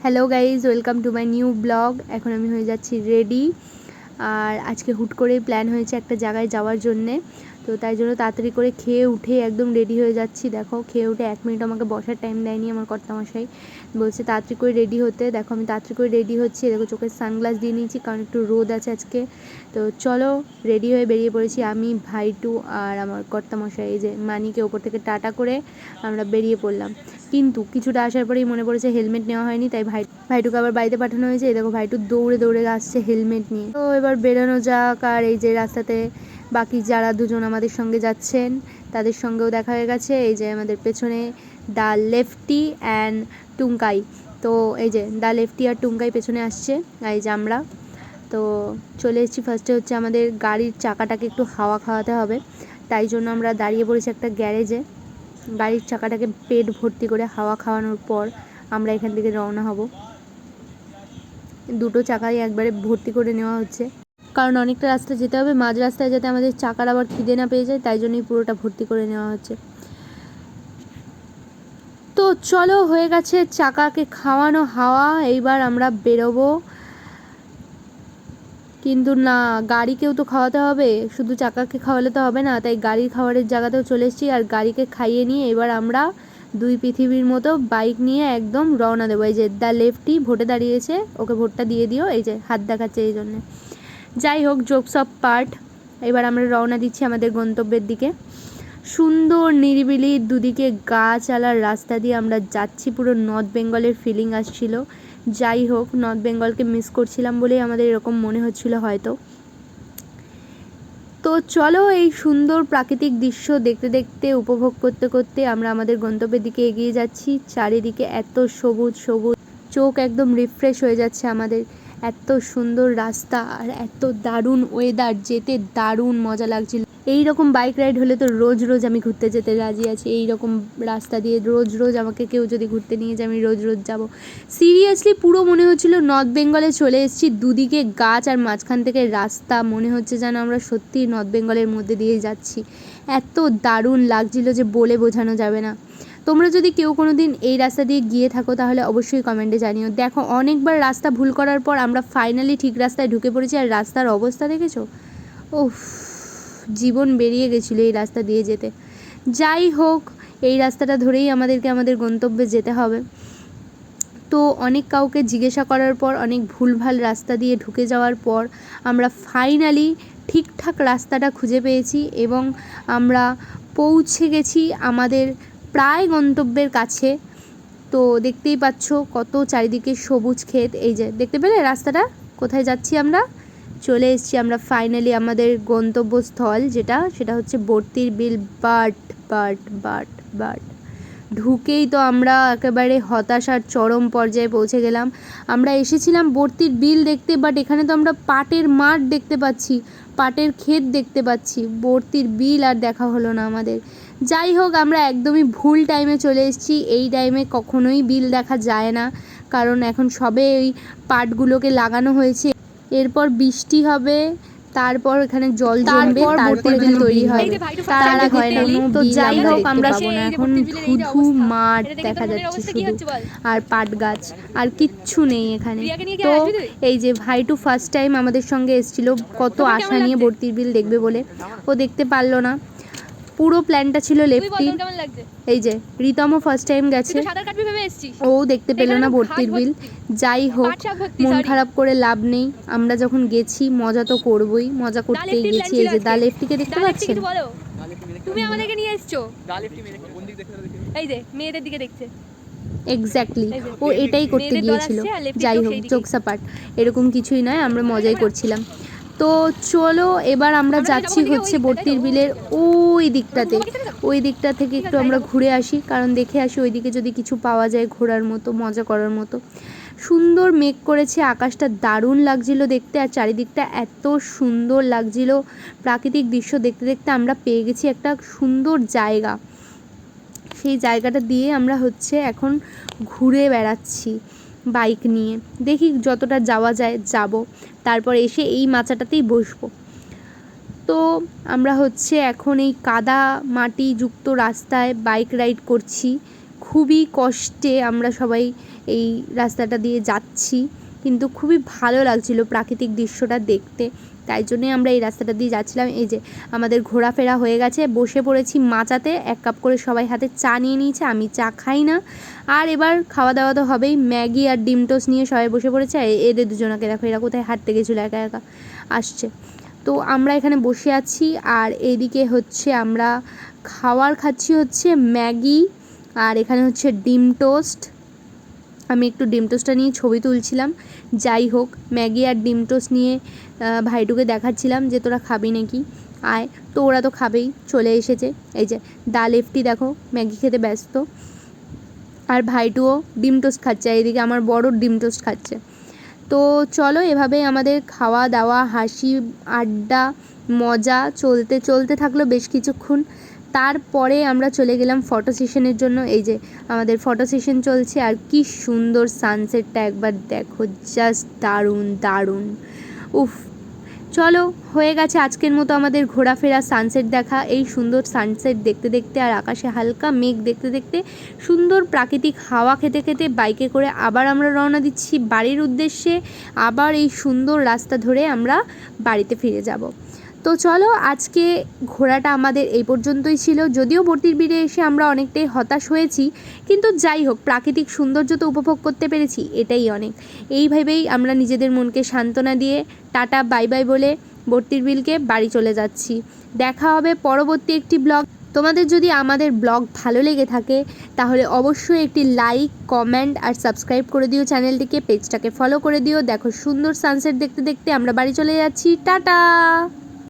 Hello guys welcome to my new blog এখন আমি হয়ে যাচ্ছি রেডি আর আজকে হুট করেই প্ল্যান হয়েছে একটা জায়গায় যাওয়ার জন্যে। তো তাই জন্য তাড়াতাড়ি করে খেয়ে উঠে একদম রেডি হয়ে যাচ্ছি। দেখো, খেয়ে উঠে এক মিনিট আমাকে বসার টাইম দেয়নি আমার কর্তামশাই। বলছে, তাড়াতাড়ি করে রেডি হতে। দেখো, আমি তাড়াতাড়ি করে রেডি হচ্ছি। দেখো চোখের সানগ্লাস দিয়ে নিয়েছি কারণ একটু রোদ আছে আজকে। তো চলো রেডি হয়ে বেরিয়ে পড়েছি আমি, ভাইটু আর আমার কর্তামশাই। এই যে মানিকে ওপর থেকে টাটা করে আমরা বেরিয়ে পড়লাম। কিন্তু কিছুটা আসার পরেই মনে পড়েছে হেলমেট নেওয়া হয়নি, তাই ভাই, ভাইটুকে আবার বাড়িতে পাঠানো হয়েছে। দেখো, ভাইটু দৌড়ে দৌড়ে আসছে হেলমেট নিয়ে। তো এবার বেরোনো যাক আর এই যে রাস্তাতে বাকি যারা দুজন আমাদের সঙ্গে যাচ্ছেন, তাদের সঙ্গেও দেখা হয়ে গেছে। এই যে আমাদের পেছনে দ্য লেফটি অ্যান্ড টুঙ্কাই তো এই যে দ্য লেফটি আর টুঙ্কাই পেছনে আসছে এই যে আমরা। তো চলে এসেছি ফার্স্টে হচ্ছে আমাদের গাড়ির চাকাটাকে একটু হাওয়া খাওয়াতে হবে। তাই জন্য আমরা দাঁড়িয়ে পড়েছি একটা গ্যারেজে। গাড়ির চাকাটাকে পেট ভর্তি করে হাওয়া খাওয়ানোর পর আমরা এখান থেকে রওনা হব। দুটো চাকাই একবারে ভর্তি করে নেওয়া হচ্ছে। কারণ অনেকটা রাস্তা যেতে হবে। মাঝ রাস্তায় যাতে আমাদের চাকার আবার খিদে না পেয়ে যায়, তাই জন্যই পুরোটা ভর্তি করে নেওয়া হচ্ছে। তো চলো, হয়ে গেছে চাকাকে খাওয়ানো হাওয়া, এইবার আমরা বেরোবো। কিন্তু না, গাড়িকেও তো খাওয়াতে হবে। শুধু চাকাকে খাওয়ালে তো হবে না, তাই গাড়ির খাবারের জায়গাতেও চলে এসেছি। আর গাড়িকে খাইয়ে নিয়ে এবার আমরা দুই পৃথিবীর মতো বাইক নিয়ে একদম রওনা দেবো। এই যে দ্য লেফটি ভোটে দাঁড়িয়েছে, ওকে ভোটটা দিয়ে দিও। এই যে, হাত দেখাচ্ছে এই জন্যে। যাই হোক জোকস অফ পার্ট। এবার আমরা রওনা দিচ্ছি আমাদের গন্তব্যের দিকে। সুন্দর, নিরিবিলি দুদিকে গাছ আলার রাস্তা দিয়ে আমরা যাচ্ছি। পুরো নর্থ বেঙ্গলের ফিলিং আসছিল। যাই হোক নর্থ বেঙ্গলকে মিস করছিলাম বলেই আমাদের এরকম মনে হচ্ছিল হয়তো। তো চলো এই সুন্দর প্রাকৃতিক দৃশ্য দেখতে দেখতে, উপভোগ করতে করতে আমরা আমাদের গন্তব্যের দিকে এগিয়ে যাচ্ছি। চারিদিকে এত সবুজ সবুজ, চোখ একদম রিফ্রেশ হয়ে যাচ্ছে আমাদের। এত সুন্দর রাস্তা আর এত দারুণ ওয়েদার যেতে দারুণ মজা লাগছিল। এই রকম বাইক রাইড হলে তো রোজ রোজ আমি ঘুরতে যেতে রাজি আছি। এই রকম রাস্তা দিয়ে রোজ রোজ আমাকে কেউ যদি ঘুরতে নিয়ে যায়, আমি রোজ রোজ যাব। সিরিয়াসলি পুরো মনে হচ্ছিল নর্থ বেঙ্গলে চলে এসেছি। দুদিকে গাছ আর মাঝখান থেকে রাস্তা, মনে হচ্ছে যেন আমরা সত্যিই নর্থ বেঙ্গলের মধ্যে দিয়ে যাচ্ছি। এত দারুণ লাগছিল যে বলে বোঝানো যাবে না। তোমরা যদি কেউ কোনো দিন এই রাস্তা দিয়ে গিয়ে থাকো, তাহলে অবশ্যই কমেন্টে জানিও। দেখো, অনেকবার রাস্তা ভুল করার পর আমরা ফাইনালি ঠিক রাস্তায় ঢুকে পড়েছি, আর রাস্তার অবস্থা দেখেছ? ওফ জীবন বেরিয়ে গেছিল এই রাস্তা দিয়ে যেতে। যাই হোক, এই রাস্তাটা ধরেই আমাদেরকে আমাদের গন্তব্যে যেতে হবে। তো অনেক কাউকে জিজ্ঞাসা করার পর, অনেক ভুলভাল রাস্তা দিয়ে ঢুকে যাওয়ার পর, আমরা ফাইনালি ঠিকঠাক রাস্তাটা খুঁজে পেয়েছি এবং আমরা পৌঁছে গেছি আমাদের প্রায় গন্তব্যের কাছে। তো দেখতেই পাচ্ছ কত চারিদিকে সবুজ ক্ষেত। এই যে, দেখতে পেলে রাস্তাটা? কোথায় যাচ্ছি আমরা? চলে এসছি আমরা ফাইনালি আমাদের গন্তব্যস্থল যেটা, সেটা হচ্ছে বর্তির বিল। But but but but. ঢুকেই তো আমরা একেবারে হতাশার চরম পর্যায়ে পৌঁছে গেলাম। আমরা এসেছিলাম বর্তির বিল দেখতে বাট এখানে তো আমরা পাটের মাঠ দেখতে পাচ্ছি, পাটের ক্ষেত দেখতে পাচ্ছি। বর্তির বিল আর দেখা হলো না আমাদের। যাই হোক, আমরা একদমই ভুল টাইমে চলে এসেছি। এই টাইমে কখনোই বিল দেখা যায় না, কারণ এখন সবে ওই পাটগুলোকে লাগানো হয়েছে। এরপর বৃষ্টি হবে তারপর এখানে জল জমবে তারপর বিল তৈরি হয় তার আগে হয় না। তো যাই হোক আমরা এখন শুধু মাঠ দেখা যাচ্ছে শুধু। আর পাট গাছ আর কিচ্ছু নেই এখানে। তো এই যে ভাইটু ফার্স্ট টাইম আমাদের সঙ্গে এসেছিল কত আশা নিয়ে ভর্তির বিল দেখবে বলে। ও দেখতে পারল না। পুরো প্ল্যানটা ছিল লেফটি এই যে রিতমও ফার্স্ট টাইম গেছে। ও দেখতে পেল না ভর্তির বিল যাই হোক মন খারাপ করে লাভ নেই। আমরা যখন গেছি মজা তো করবই। মজা করতেই গেছি এই যে দা লেফটিকে দেখতে পাচ্ছেন? তুমি আমাদেরকে নিয়ে এসছো? এই যে মেয়েদের দিকে দেখছে। এক্স্যাক্টলি ও এটাই করতে গিয়েছিল। যাই হোক সেইদিকে। চোখসাপাট এরকম কিছুই নয় আমরা মজাই করছিলাম। তো চলো এবার আমরা যাচ্ছি হচ্ছে বর্তির বিলের ওই দিকটাতে। ওই দিকটা থেকে একটু আমরা ঘুরে আসি কারণ দেখে আসি ওইদিকে যদি কিছু পাওয়া যায় ঘোরার মতো মজা করার মতো। সুন্দর মেঘ করেছে আকাশটা দারুণ লাগছিল দেখতে আর চারিদিকটা এত সুন্দর লাগছিল। প্রাকৃতিক দৃশ্য দেখতে দেখতে আমরা পেয়ে গেছি একটা সুন্দর জায়গা। সেই জায়গাটা দিয়ে আমরা হচ্ছে এখন ঘুরে বেড়াচ্ছি। বাইক নিয়ে। দেখি যতটা যাওয়া যায়, যাব। তারপর এসে এই মাচাটাতেই বসবো। তো আমরা হচ্ছে এখন এই কাদা মাটি যুক্ত রাস্তায় বাইক রাইড করছি। খুবই কষ্টে আমরা সবাই এই রাস্তাটা দিয়ে যাচ্ছি। কিন্তু খুবই ভালো লাগছিল প্রাকৃতিক দৃশ্যটা দেখতে। তাই জন্যই আমরা এই রাস্তাটা দিয়ে যাচ্ছিলাম। এই যে আমাদের ঘোরাফেরা হয়ে গেছে, বসে পড়েছি মাচাতে, এক কাপ করে সবাই হাতে চা নিয়ে নিয়েছে, আমি চা খাই না। আর এবার খাওয়া দাওয়া তো হবেই, ম্যাগি আর ডিম টোস্ট নিয়ে সবাই বসে পড়েছে এদের দুজনকে দেখো এরা কোথায় হাঁটতে গেছিল একা একা আসছে। তো আমরা এখানে বসে আছি, আর এইদিকে হচ্ছে আমরা খাওয়ার খাচ্ছি হচ্ছে ম্যাগি, আর এখানে হচ্ছে ডিম টোস্ট। আমি একটু ডিম টোস্টটা নিয়ে ছবি তুলছিলাম। যাই হোক, ম্যাগি আর ডিম টোস্ট নিয়ে ভাইটুকে দেখাচ্ছিলাম যে তোরা খাবি নাকি। আয়, তো ওরা তো খাবেই, চলে এসেছে। এই যে দা লেফটি দেখো, ম্যাগি খেতে ব্যস্ত। আর ভাইটুও ডিম টোস্ট খাচ্ছে এদিকে আমার বড় ডিম টোস্ট খাচ্ছে। তো চলো, এভাবেই আমাদের খাওয়া দাওয়া, হাসি, আড্ডা, মজা, চলতে চলতে থাকল বেশ কিছুক্ষণ। তারপরে আমরা চলে গেলাম ফটো সেশনের জন্য। এই যে আমাদের ফটো সেশন চলছে আর কি সুন্দর সানসেটটা একবার দেখো জাস্ট দারুণ দারুণ। উফ, চলো, হয়ে গেছে আজকের মতো আমাদের ঘোরাফেরা সানসেট দেখা। এই সুন্দর সানসেট দেখতে দেখতে আর আকাশে হালকা মেঘ দেখতে দেখতে সুন্দর প্রাকৃতিক হাওয়া খেতে খেতে বাইকে করে আবার আমরা রওনা দিচ্ছি বাড়ির উদ্দেশ্যে। আবার এই সুন্দর রাস্তা ধরে আমরা বাড়িতে ফিরে যাব। তো চলো, আজকে ঘোরাটা আমাদের এই পর্যন্তই ছিল। যদিও বর্তির বিড়ে এসে আমরা অনেকটাই হতাশ হয়েছি, কিন্তু যাই হোক, প্রাকৃতিক সৌন্দর্য তো উপভোগ করতে পেরেছি, এটাই অনেক। এইভাবেই আমরা নিজেদের মনকে সান্ত্বনা দিয়ে টাটা, বাই বাই বলে বর্তির বিলকে বাড়ি চলে যাচ্ছি। দেখা হবে পরবর্তী একটি ব্লগ। তোমাদের যদি আমাদের ব্লগ ভালো লেগে থাকে, তাহলে অবশ্যই একটি লাইক, কমেন্ট আর সাবস্ক্রাইব করে দিও চ্যানেলটিকে, পেজটাকে ফলো করে দিও। দেখো সুন্দর সানসেট দেখতে দেখতে আমরা বাড়ি চলে যাচ্ছি। টাটা!